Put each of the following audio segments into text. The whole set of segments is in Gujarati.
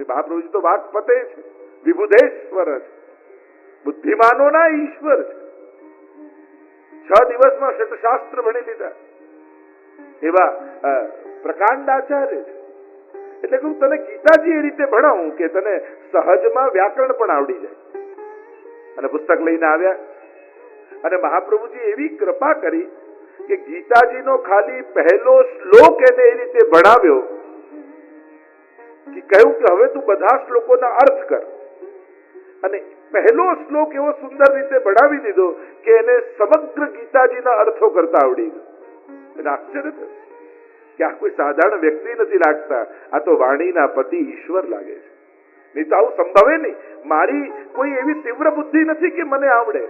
શ્રી મહાપ્રભુજી તો વાકપતે છે. વિભુદેશ્વર છે. બુદ્ધિમાનોના ઈશ્વર છે. છ દિવસમાં શટશાસ્ત્ર ભણી લીધા. એવા પ્રકાંડ આચાર્ય છે. એટલે હું તને ગીતાજી એ રીતે ભણાવું કે તને સહજમાં વ્યાકરણ પણ આવડી જાય. અને પુસ્તક લઈને આવ્યા. અને મહાપ્રભુજી એવી કૃપા કરી કે ગીતાજીનો ખાલી પહેલો શ્લોક એને એ રીતે ભણાવ્યો કે કહ્યું કે હવે તું બધા શ્લોકોના અર્થ કર. અને પહેલો શ્લોક એવો સુંદર રીતે ભણાવી દીધો કે એને સમગ્ર ગીતાજીના અર્થો કરતા આવડી આશ્ચર્ય કે આ કોઈ સાધારણ વ્યક્તિ નથી લાગતા. આ તો વાણીના પતિ ઈશ્વર લાગે છે. નહીં તો આવું સંભવે નહીં. મારી કોઈ એવી તીવ્ર બુદ્ધિ નથી કે મને આવડે.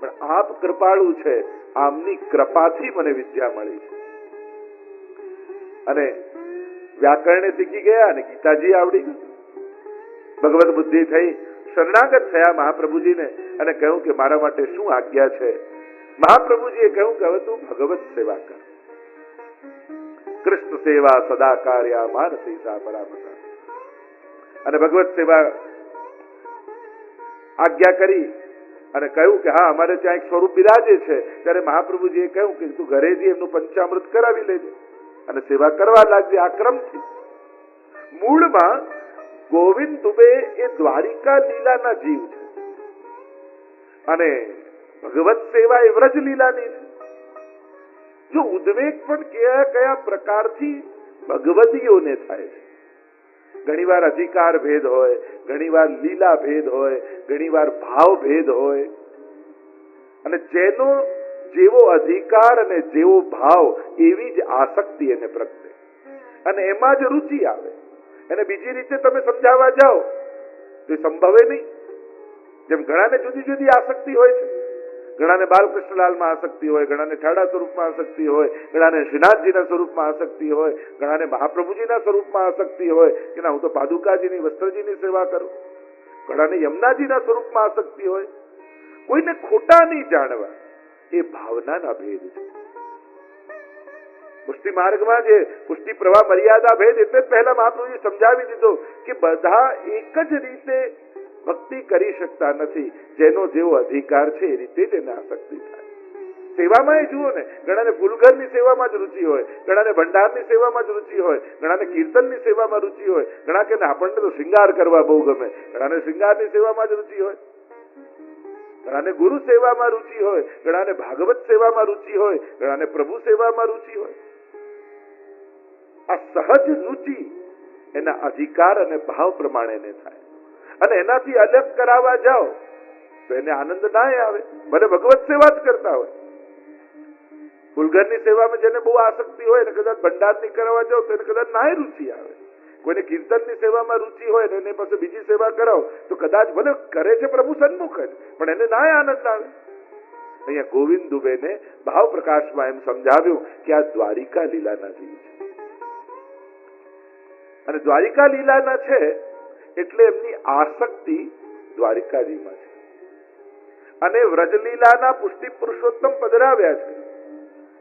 પણ આપ કૃપાળુ છે. આમની કૃપાથી મને વિદ્યા મળી છે. અને વ્યાકરણે શીખી ગયા અને ગીતાજી આવડી ગયું. ભગવત બુદ્ધિ થઈ શરણાગત થયા મહાપ્રભુજીને અને કહ્યું કે મારા માટે શું આજ્ઞા છે? મહાપ્રભુજીએ કહ્યું કે હવે તું ભગવત સેવા કર. કૃષ્ણ સેવા સદા કાર્યા માનસી સા અને ભગવત સેવા આજ્ઞા કરી અને કહ્યું કે હા, અમારે ત્યાં એક સ્વરૂપ બિરાજે છે. ત્યારે મહાપ્રભુજીએ કહ્યું કે તું ઘરે જઈ એમનું પંચામૃત કરાવી લેજે. અને સેવા કરવા લાગજે આ ક્રમથી મૂળમાં ગોવિંદ દુબે એ દ્વારિકા લીલાના જીવ છે. અને ભગવત સેવા એ વ્રજ લીલાની છે. જો ઉદ્વેગ પણ કયા કયા પ્રકારથી ભગવતીઓને થાય છે. ઘણીવાર અધિકાર ભેદ હોય, ઘણીવાર લીલા ભેદ હોય, ઘણીવાર ભાવ ભેદ હોય. અને જેનો જેવો અધિકાર અને જેવો ભાવ એવી જ આસક્તિ એને પ્રગટે. અને એમાં જ રુચિ આવે. એને બીજી રીતે તમે સમજાવવા જાઓ, તો સંભવે નહીં. જેમ ઘણાને જુદી જુદી આસક્તિ હોય છે. ઘણાને બાલકૃષ્ણલાલમાં આસક્તિ હોય, ઘણાને ઠાડા સ્વરૂપમાં આસક્તિ હોય, ઘણાને શ્રીનાથજીના સ્વરૂપમાં આસક્તિ હોય, ઘણાને મહાપ્રભુજીના સ્વરૂપમાં આસક્તિ હોય, કે ના, હું તો પાદુકાજીની, વસ્ત્રજીની સેવા કરું. ઘણાને યમુનાજીના સ્વરૂપમાં આસક્તિ હોય. કોઈને ખોટા નહીં જાણવા. એ ભાવનાના ભેદ છે. પુષ્ટિ માર્ગમાં જે પુષ્ટિ પ્રવાહ મર્યાદા ભેદ એટલે જ પહેલા મહાપ્રભુજી સમજાવી દીધો કે બધા એક જ રીતે ભક્તિ કરી શકતા નથી. જેનો જેવો અધિકાર છે એ રીતે જ એને આસક્તિ થાય. સેવામાં એ જુઓ ને, ઘણાને ફૂલઘરની સેવામાં જ રુચિ હોય, ઘણાને ભંડારની સેવામાં જ રુચિ હોય, ઘણાને કીર્તનની સેવામાં રુચિ હોય, ઘણા કે આપણને તો શૃંગાર કરવા બહુ ગમે. ઘણાને શૃંગારની સેવામાં જ રુચિ હોય. ઘણાને ગુરુ સેવામાં રુચિ હોય ઘણાને ભાગવત સેવામાં રુચિ હોય ઘણાને પ્રભુ સેવામાં રુચિ હોય. આ સહજ રુચિ એના અધિકાર અને ભાવ પ્રમાણે ને થાય. અને એનાથી અલગ કરાવવા જાઓ, તો એને આનંદ ના આવે. ભલે ભગવત સેવા જ કરતા હોય. ફૂલઘરની સેવામાં જેને બહુ આસક્તિ હોય, એને કદાચ ભંડારની કરાવવા જાઓ, તો એને કદાચ નાય રુચિ આવે. કોઈને કીર્તનની સેવામાં રુચિ હોય ને એને પાસે બીજી સેવા કરાવો, તો કદાચ ભલે કરે છે પ્રભુ સન્મુખ જ, પણ એને ના આનંદ આવે. અહીંયા ગોવિંદ દુબેને ભાવ પ્રકાશમાં એમ સમજાવ્યું કે આ દ્વારિકા લીલાના જીવ છે. અને દ્વારિકા લીલાના છે એટલે એમની આસક્તિ દ્વારિકાજીમાં છે. અને વ્રજલીલાના પુષ્ટિ પુરુષોત્તમ પધરાવ્યા છે.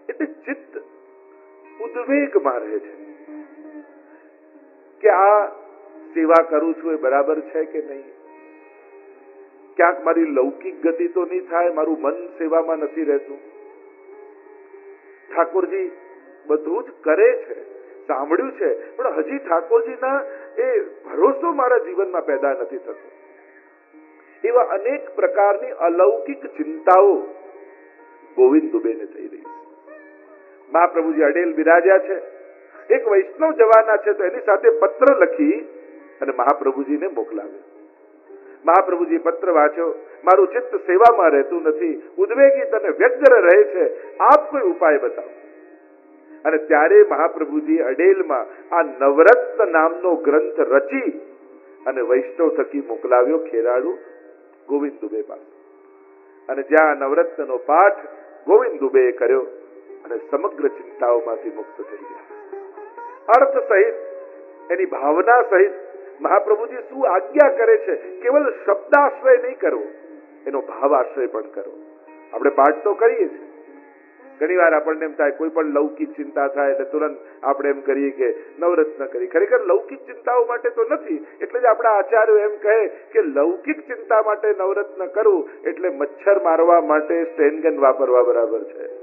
એટલે ચિત્ત ઉદ્વેગમાં રહે છે. કે આ સેવા કરું છું એ બરાબર છે કે નહીં? ક્યાંક મારી લૌકિક ગતિ તો નહીં થાય, મારું મન સેવામાં નથી રહેતું. ઠાકોરજી બધું જ કરે છે, સાંભળ્યું છે, પણ હજી ઠાકોરજીના એ ભરોસો મારા જીવનમાં પેદા નથી થતો. એવા અનેક પ્રકારની અલૌકિક ચિંતાઓ ગોવિંદ દુબેને થઈ રહી મહાપ્રભુજી અડેલ બિરાજ્યા છે. એક વૈષ્ણવ જવાના છે તો એની સાથે પત્ર લખી અને મહાપ્રભુજીને મોકલાવ્યો મહાપ્રભુજી પત્ર વાંચ્યો, મારું ચિત્ત સેવામાં રહેતું નથી. ઉદ્વેગી તને વ્યગ્ર રહે છે. આપ કોઈ ઉપાય બતાવો. અને ત્યારે મહાપ્રભુજી અડેલમાં આ નવરત્ન નામનો ગ્રંથ રચી અને વૈષ્ણવ થકી મોકલાવ્યો ખેરાડુ ગોવિંદ દુબે પાસે. અને જ્યાં નવરત્નનો પાઠ ગોવિંદ દુબેએ કર્યો અને સમગ્ર ચિંતાઓમાંથી મુક્ત થઈ ગયા. અર્થ સહિત, એની ભાવના સહિત મહાપ્રભુજી શું આજ્ઞા કરે છે? કેવલ શબ્દાશ્રય નહીં કરવો, એનો ભાવાશ્રય પણ કરવો. આપણે પાઠ તો કરીએ છીએ. ઘણી વાર આપણને એમ થાય, કોઈ પણ લૌકિક ચિંતા થાય, એટલે તુરંત આપણે એમ કરીએ કે નવરત્ન કરી ખરેખર લૌકિક ચિંતાઓ માટે તો નથી, એટલે જ આપણા આચાર્યો એમ કહે કે લૌકિક ચિંતા માટે નવરત્ન કરવું એટલે મચ્છર મારવા માટે સ્ટેનગન વાપરવા બરાબર છે.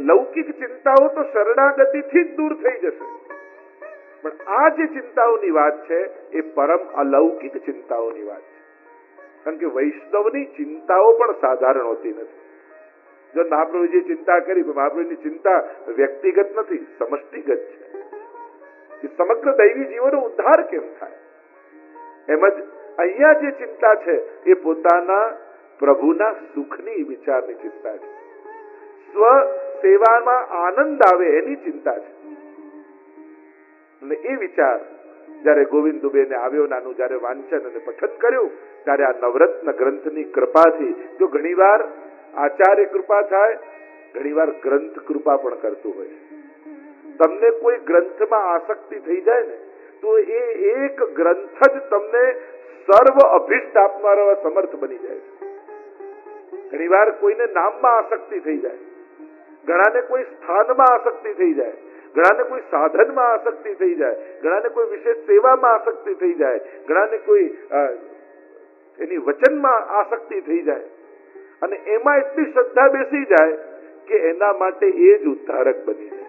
લૌકિક ચિંતાઓ તો શરણાગતિથી જ દૂર થઈ જશે. પણ આ જે ચિંતાઓની વાત છે, એ પરમ અલૌકિક ચિંતાઓની વાત છે. કારણ કે વૈષ્ણવની ચિંતાઓ પણ સાધારણ હોતી નથી. જો મહાપ્રભુજી ચિંતા કરી મહાપ્રભુની ચિંતા વ્યક્તિગત નથી, સમષ્ટિગત છે. સમગ્ર દૈવી જીવોનો ઉદ્ધાર કેમ થાય? એમ જ અહીંયા જે ચિંતા છે, એ પોતાના પ્રભુના સુખની વિચારની ચિંતા છે. સ્વ સેવામાં આનંદ આવે એની ચિંતા છે. અને એ વિચાર જ્યારે ગોવિંદ દુબેને આવ્યો, નાનું જ્યારે વાંચન અને પઠન કર્યું, ત્યારે આ નવરત્ન ગ્રંથની કૃપાથી, જો ઘણીવાર આચાર્ય કૃપા થાય, ઘણીવાર ગ્રંથ કૃપા પણ કરતું હોય. તમને કોઈ ગ્રંથમાં આસક્તિ થઈ જાય ને, તો એ એક ગ્રંથ જ તમને સર્વ અભિષ્ટ આપનારો સમર્થ બની જાય. છે ઘણીવાર કોઈને નામમાં આસક્તિ થઈ જાય. ઘણાને કોઈ સ્થાનમાં આસક્તિ થઈ જાય, ઘણાને કોઈ સાધનમાં આસક્તિ થઈ જાય, ઘણાને કોઈ વિશેષ સેવામાં આસક્તિ થઈ જાય, ઘણાને કોઈ એની વચનમાં આસક્તિ થઈ જાય. અને એમાં એટલી શ્રદ્ધા બેસી જાય કે એના માટે એ જ ઉદ્ધારક બની જાય.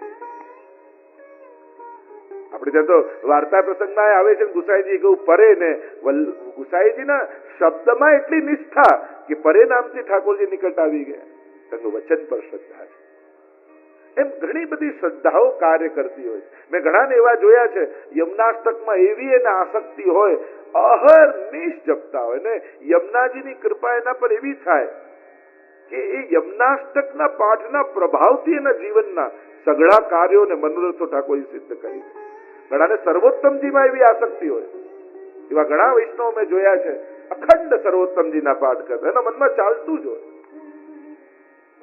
આપણે ત્યાં તો વાર્તા પ્રસંગમાં આવે છે ગુસાઈજી કહું, પરે ને ગુસાઈજીના શબ્દમાં એટલી નિષ્ઠા કે પરે નામથી ઠાકોરજી નિકટ આવી ગયા. તેમનું વચન પર શ્રદ્ધા છે. એમ ઘણી બધી શ્રદ્ધાઓ કાર્ય કરતી હોય મેં ઘણાને એવા જોયા છે, યમનાષ્ટકમાં એવી એને આસક્તિ હોય, અહર નિશ જપતા હોય ને યમનાજીની કૃપા એના પર એવી થાય કે એ યમનાષ્ટકના પાઠના પ્રભાવથી એના જીવનના સઘળા કાર્યોને મનોરથો ઠાકોરજી સિદ્ધ કરી ઘણાને સર્વોત્તમજીમાં એવી આસક્તિ હોય. એવા ઘણા વૈષ્ણવ મેં જોયા છે, અખંડ સર્વોત્તમજીના પાઠ કરતા. એના મનમાં ચાલતું જ હોય.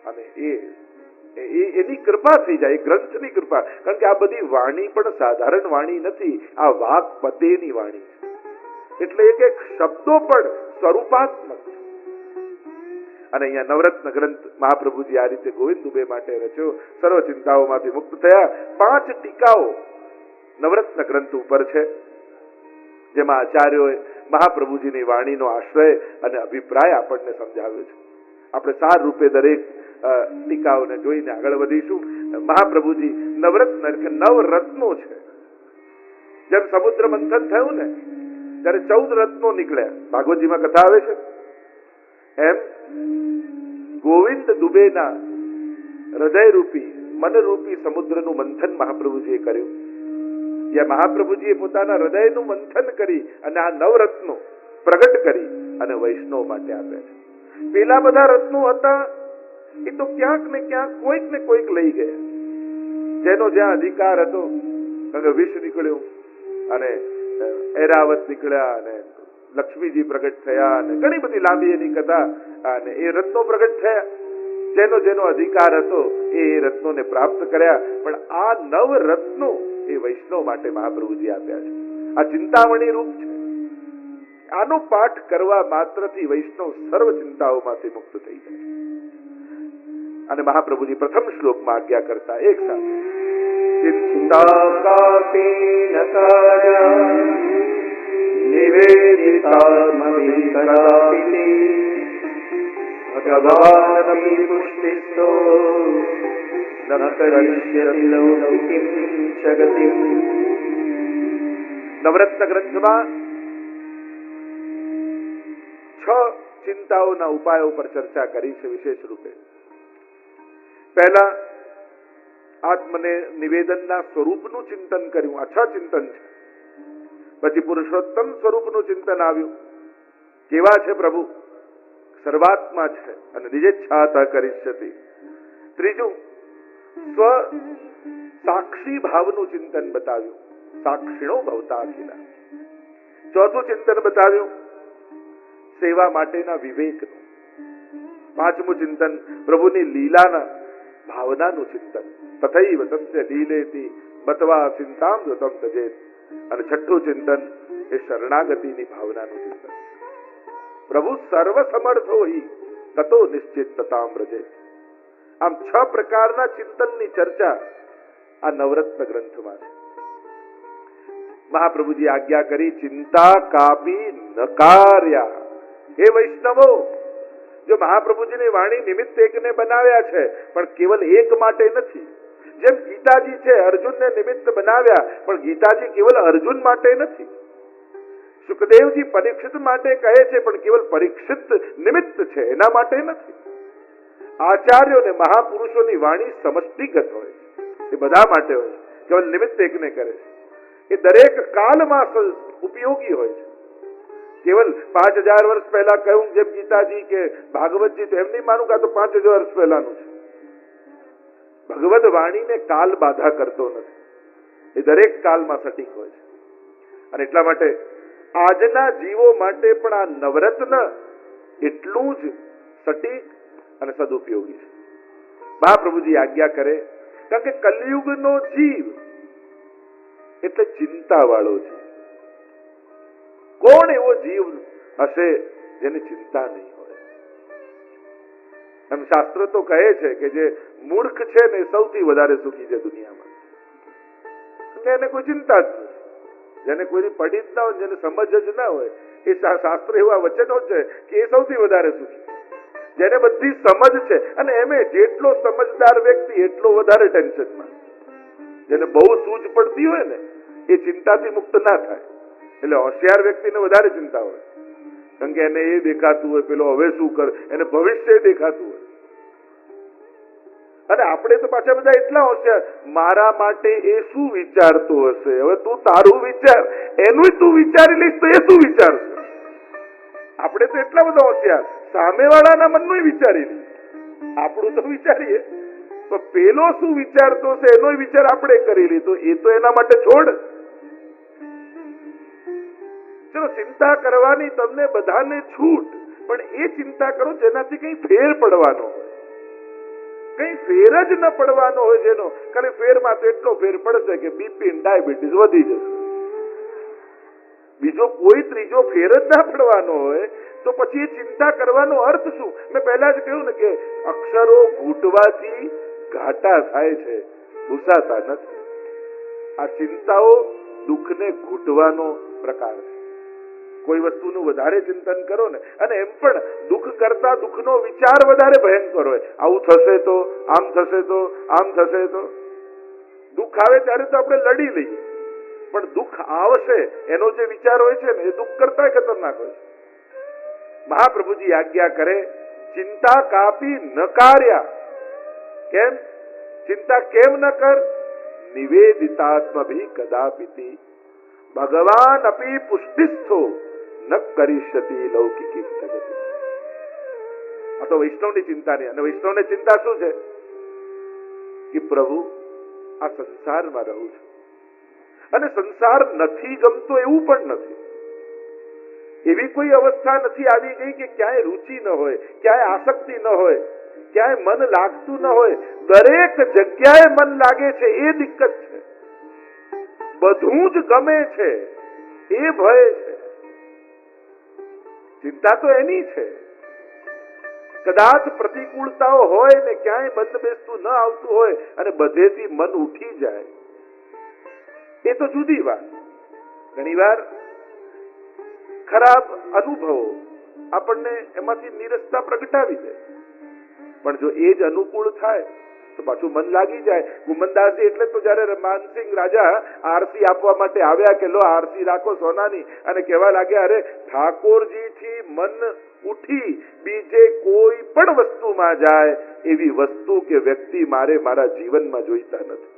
અને એ એની કૃપા થઈ જાય ગ્રંથની કૃપા. કારણ કે આ બધી વાણી પણ સાધારણ વાણી નથી, આ વાક પતેની વાણી છે. એટલે એક એક શબ્દો પણ સ્વરૂપાત્મક અને અહીંયા નવરત્ન ગ્રંથ મહાપ્રભુજી આ રીતે ગોવિંદ દુબે માટે રચ્યો, સર્વ ચિંતાઓમાંથી મુક્ત થયા. પાંચ ટીકાઓ નવરત્ન ગ્રંથ ઉપર છે, જેમાં આચાર્યોએ મહાપ્રભુજીની વાણીનો આશ્રય અને અભિપ્રાય આપણને સમજાવ્યો છે. આપણે સાર રૂપે દરેક ટીકાઓને જોઈને આગળ વધીશું. મહાપ્રભુજી, નવરત્ન એટલે નવ રત્નો છે. જેમ સમુદ્ર મંથન થયું ને, ત્યારે ચૌદ રત્નો નીકળ્યા. ભાગવતજીમાં કથા આવે છે? એમ, ગોવિંદ દુબેના હૃદયરૂપી, મનરૂપી સમુદ્રનું મંથન મહાપ્રભુજીએ કર્યું. જ્યાં મહાપ્રભુજીએ પોતાના હૃદયનું મંથન કરી અને આ નવરત્નો પ્રગટ કરી અને વૈષ્ણવ માટે આપ્યા છે. પેલા બધા રત્નો હતા એ તો ક્યાંક ને ક્યાંક કોઈક ને કોઈક લઈ ગયા. જેનો જ્યાં અધિકાર હતો વિષ નીકળ્યું અને એરાવત નીકળ્યા અને લક્ષ્મીજી પ્રગટ થયા અને ઘણી બધી લાંબી એની કથા અને એ રત્નો પ્રગટ થયા. જેનો જેનો અધિકાર હતો એ રત્નોને પ્રાપ્ત કર્યા. પણ આ નવ રત્નો એ વૈષ્ણવ માટે મહાપ્રભુજી આપ્યા છે. આ ચિંતામણી રૂપ છે. આનો પાઠ કરવા માત્રથી વૈષ્ણવ સર્વ ચિંતાઓમાંથી મુક્ત થઈ જાય છે. અને મહાપ્રભુજી પ્રથમ શ્લોકમાં આજ્ઞા કરતા એક સાથે ચિંતા कापि न कार्या निवेदितात्मविकरापिते भगवानपि पुष्टिस्थो न करिष्यति लौकिकीं जगतिम् નવરત્ન ગ્રંથમાં છ ચિંતાઓના ઉપાયો પર ચર્ચા કરી છે વિશેષ રૂપે પહેલા આત્મને નિવેદનના સ્વરૂપનું ચિંતન કર્યું. આ છ ચિંતન છે. પછી પુરુષોત્તમ સ્વરૂપનું ચિંતન આવ્યું. કેવા છે પ્રભુ? સર્વાત્મા છે અને નિજેચ્છાતા કરીષ્યતિ. ત્રીજું, સ્વ સાક્ષી ભાવનું ચિંતન બતાવ્યું. સાક્ષીણો ભવતા અખિલા ચોથું ચિંતન બતાવ્યું, સેવા માટેના વિવેકનું. પાંચમું ચિંતન પ્રભુની લીલાના ભાવનાનું ચિંતન તથૈવ તસ્ય લીલેતી બતવા ચિંતામ દતમ તજેત અને છઠ્ઠું ચિંતન એ શરણાગતિની ભાવનાનું ચિંતન પ્રભુ સર્વ સમર્થો હિ તતો નિશ્ચિત તતામ રજે આમ છ પ્રકારના ચિંતનની ચર્ચા આ નવરત્ન ગ્રંથમાં છે મહાપ્રભુજી આજ્ઞા કરી ચિંતા કાપી નકાર્યા હે વૈષ્ણવો જો મહાપ્રભુજીની વાણી નિમિત્ત એકને બનાવ્યા છે, પણ કેવલ એક માટે નથી. જેમ ગીતાજી છે, અર્જુનને નિમિત્ત બનાવ્યા, પણ ગીતાજી કેવલ અર્જુન માટે નથી. સુખદેવજી પરીક્ષિત માટે કહે છે, પણ કેવલ પરીક્ષિત નિમિત્ત છે, એના માટે નથી. આચાર્યો ને મહાપુરુષોની વાણી સમષ્ટિગત હોય એ બધા માટે હોય કેવલ નિમિત્ત એકને કરે છે. એ દરેક કાલમાં સ- ઉપયોગી હોય છે. કેવલ પાંચ હજાર વર્ષ પહેલા કહ્યું જેમ ગીતાજી કે ભાગવતજી તો એમ નહીં માનું કે તો પાંચ હજાર વર્ષ પહેલાનું છે. ભગવદ વાણીને કાલ બાધા કરતો નથી. એ દરેક કાલમાં સટીક હોય છે. અને એટલા માટે આજના જીવો માટે પણ આ નવરત્ન એટલું જ સટીક અને સદુપયોગી છે. મહાપ્રભુજી આજ્ઞા કરે, કારણ કે કલયુગનો જીવ એટલે ચિંતા વાળો છે. કોણ એવો જીવ હશે જેને ચિંતા નહીં હોય? એમ શાસ્ત્ર તો કહે છે કે જે મૂર્ખ છે ને સૌથી વધારે સુખી છે દુનિયામાં. એને કોઈ ચિંતા જ નથી જેને કોઈની પડી જ ના હોય, જેને સમજ જ ના હોય, એ શાસ્ત્ર એવા વચનો છે કે એ સૌથી વધારે સુખી જેને બધી સમજ છે, અને એમે જેટલો સમજદાર વ્યક્તિ, એટલો વધારે ટેન્શનમાં. જેને બહુ સૂઝ પડતી હોય ને, એ ચિંતાથી મુક્ત ના થાય. એટલે હોશિયાર વ્યક્તિને વધારે ચિંતા હોય. કારણ કે એને એ દેખાતું હોય, પેલો હવે શું કર, એને ભવિષ્ય દેખાતું હોય. અને આપણે તો પાછા બધા એટલા હોશિયાર, મારા માટે એ શું વિચારતો હશે? હવે તું તારું વિચાર, એનું તું વિચારી લઈશ તો એ શું વિચારશે? આપણે તો એટલા બધા હોશિયાર, સામેવાળાના મનનું વિચારી લઈએ. આપણું તો વિચારીએ. પણ પેલો શું વિચારતો છે એનો વિચાર આપણે કરી લીધો એ તો એના માટે છોડ. ચલો ચિંતા કરવાની તમને બધાને છૂટ, પણ એ ચિંતા કરો જેનાથી કઈ ફેર પડવાનો કઈ ફેર જ ન પડવાનો હોય જેનો ખાલી ફેરમાં તો એટલો ફેર પડશે કે બીપી ડાયાબિટીસ વધી જશે. બીજો કોઈ ત્રીજો ફેર જ ના પડવાનો હોય, તો પછી એ ચિંતા કરવાનો અર્થ શું? મેં પહેલા જ કહ્યું ને કે અક્ષરો ઘૂંટવાથી ઘાટા થાય છે ભૂસાતા નથી. આ ચિંતાઓ દુઃખને ઘૂંટવાનો પ્રકાર છે. કોઈ વસ્તુનું વધારે ચિંતન કરો ને, અને એમ પણ દુઃખ કરતા દુઃખનો વિચાર વધારે ભયંકર હોય. આવું થશે તો, આમ થશે તો, આમ થશે તો. દુઃખ આવે ત્યારે તો આપણે લડી લઈએ. પણ દુઃખ આવશે, એનો જે વિચાર હોય છે ને, એ દુઃખ કરતા ખતરનાક હોય મહાપ્રભુજી આજ્ઞા કરે, ચિંતા કાપી નકાર્યા કેમ? ચિંતા કેમ ન કર? નિવેદિતાત્મ ભી કદાપિતિ. ભગવાન અપી પુષ્ટિસ્થો. ન કરીષ્યતિ લૌકિકી જગતિ આ તો વૈષ્ણવની ચિંતા નહીં અને વૈષ્ણવની ચિંતા શું છે કે પ્રભુ આ સંસારમાં રહું છું અને સંસાર નથી ગમતો એવું પણ નથી એવી કોઈ અવસ્થા નથી આવી ગઈ કે ક્યાંય રુચિ ન હોય ક્યાંય આસક્તિ ન હોય ક્યાંય મન લાગતું ન હોય દરેક જગ્યાએ મન લાગે છે એ દિક્કત છે બધું જ ગમે છે એ ભય છે ચિંતા તો એની છે. કદાચ પ્રતિકૂળતાઓ હોય ને ક્યાંય બંધ બેસતું ન આવતું હોય અને બધેથી મન ઉઠી જાય. એ તો જુદી વાત. ઘણીવાર ખરાબ અનુભવો આપણને એમાંથી નિરસતા પ્રગટાવી દે. પણ જો એ જ અનુકૂળ થાય તો પાછું મન લાગી જાય. ગુમનદાસજી એટલે તો જયારે માનસિંહ રાજા આરસી આપવા માટે આવ્યા કે લો આરસી રાખો સોનાની, અને કહેવા લાગ્યા, અરે ઠાકોરજી થી મન ઉઠી બીજે કોઈ પણ વસ્તુમાં જાય, એવી વસ્તુ કે વ્યક્તિ મારે મારા જીવનમાં જોઈતા નથી.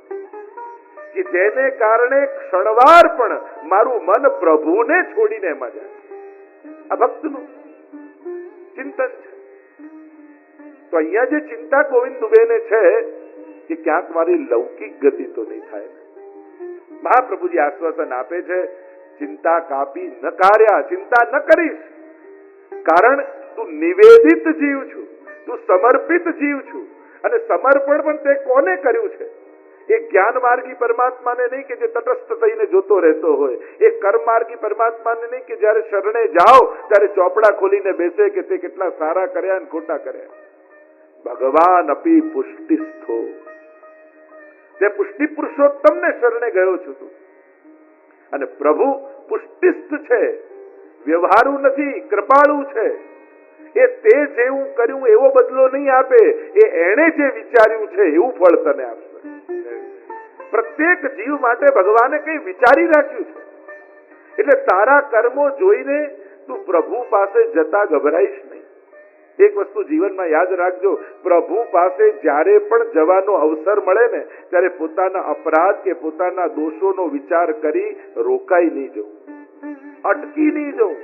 કે જેને કારણે ક્ષણવાર પણ મારું મન પ્રભુને છોડીને એમાં જાય. આ ભક્તનું ચિંતન છે. તો અહીંયા જે ચિંતા ગોવિંદ દુબેને છે કે ક્યાંક મારી લૌકિક ગતિ તો નહીં થાય. મહાપ્રભુજી આશ્વાસન આપે છે, ચિંતા કાપી ન કાર્યા, ચિંતા ન કરીશ. કારણ તું નિવેદિત જીવ છું, તું સમર્પિત જીવ છું, અને સમર્પણ પણ તે કોને કર્યું છે? એ જ્ઞાન માર્ગી પરમાત્માને નહીં કે જે તટસ્થ થઈને જોતો રહેતો હોય. એ કર્મ માર્ગી પરમાત્માને નહીં કે જ્યારે શરણે જાઓ, ત્યારે ચોપડા ખોલીને બેસે કે તે કેટલા સારા કર્યા અને ખોટા કર્યા. ભગવાન અપી પુષ્ટિસ્થો તે પુષ્ટિ પુરુષોત્તમને શરણે ગયો છું તું. અને પ્રભુ પુષ્ટિસ્થ છે, વ્યવહારુ નથી, કૃપાળુ છે. એ તે જેવું કર્યું એવો બદલો નહીં આપે, એ એણે જે વિચાર્યું છે એવું ફળ તને આપશે. પ્રત્યેક જીવ માટે ભગવાને કઈ વિચારી રાખ્યું છે. એટલે તારા કર્મો જોઈને તું પ્રભુ પાસે જતા ગભરાઈશ નહીં. એક વસ્તુ જીવનમાં યાદ રાખજો, પ્રભુ પાસે જ્યારે પણ જવાનો અવસર મળે ને, ત્યારે પોતાના અપરાધ કે પોતાના દોષોનો વિચાર કરી રોકાઈ નહીં જવું. અટકી નહીં જવું.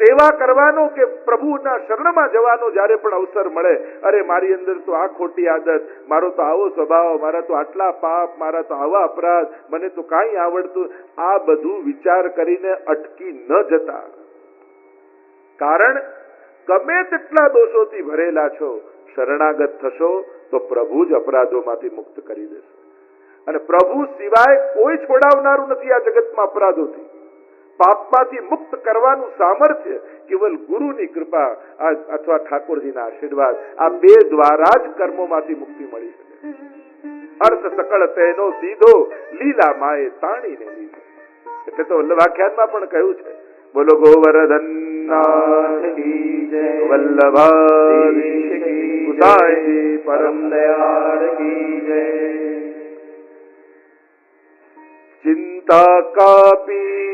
સેવા કરવાનો કે પ્રભુના શરણમાં જવાનો જ્યારે પણ અવસર મળે, અરે મારી અંદર તો આ ખોટી આદત, મારો તો આવો સ્વભાવ, મારા તો આટલા પાપ, મારા તો આવા અપરાધ, મને તો કાંઈ આવડતું, આ બધું વિચાર કરીને અટકી ન જતા. કારણ ગમે તેટલા દોષોથી ભરેલા છો, શરણાગત થશો, તો પ્રભુ જ અપરાધોમાંથી મુક્ત કરી દેશે. અને પ્રભુ સિવાય કોઈ છોડાવનારું નથી આ જગતમાં અપરાધોથી. પાપમાંથી મુક્ત કરવાનું સામર્થ્ય કેવલ ગુરુની કૃપા અથવા ઠાકોરજીના આશીર્વાદ આ બે દ્વારા જ કર્મોમાંથી મુક્તિ મળી શકે. અર્થ સકળ તેનો સીધો લીલા માએ તાણીને લીધો. એટલે તો વલ્લભાખ્યાનમાં પણ કહ્યું છે બોલો ગોવર્ધન નાથ કી જય વલ્લભા ગુસાઈ પરમ પરમ દયાળ કી જય ચિંતા કાપી